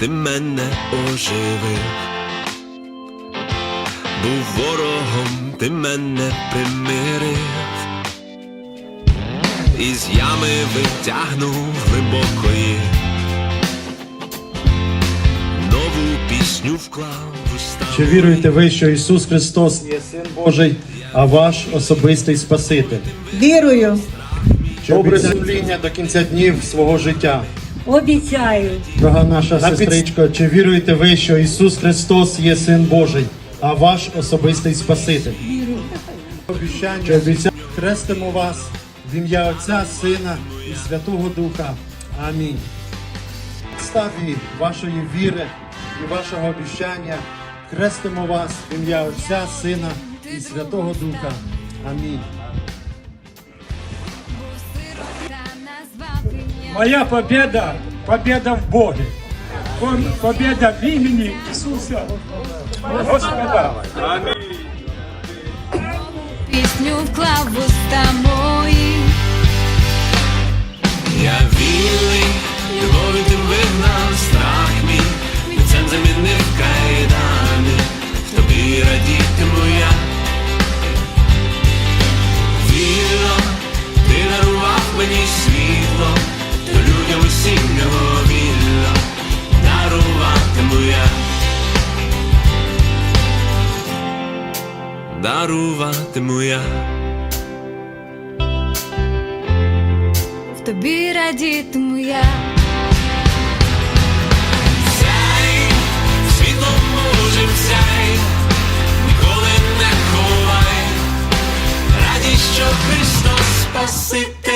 ти мене оживив, був ворогом, ти мене примирив, із ями витягнув глибокої, нову пісню вклав в уста. Чи віруєте ви, що Ісус Христос є Син Божий, а ваш особистий Спаситель? Вірую, Добре сумління до кінця днів свого життя. Обіцяю, Дорога наша сестричко, чи віруєте ви, що Ісус Христос є Син Божий, а ваш особистий Спаситель? Обіцяння, чи обіцяю, хрестимо вас в ім'я Отця, Сина і Святого Духа. Амінь. В підставі вашої віри і вашого обіцяння хрестимо вас в ім'я Отця, Сина і Святого Духа. Амінь. Моя победа – победа в Боге. Победа в имени Иисуса Господа. Пісню вклав в уста мої. Даруватиму я. В тобі радітиму я. Сяй, світлом Божим сяй, ніколи не ховай, радість, що Христос Спаситель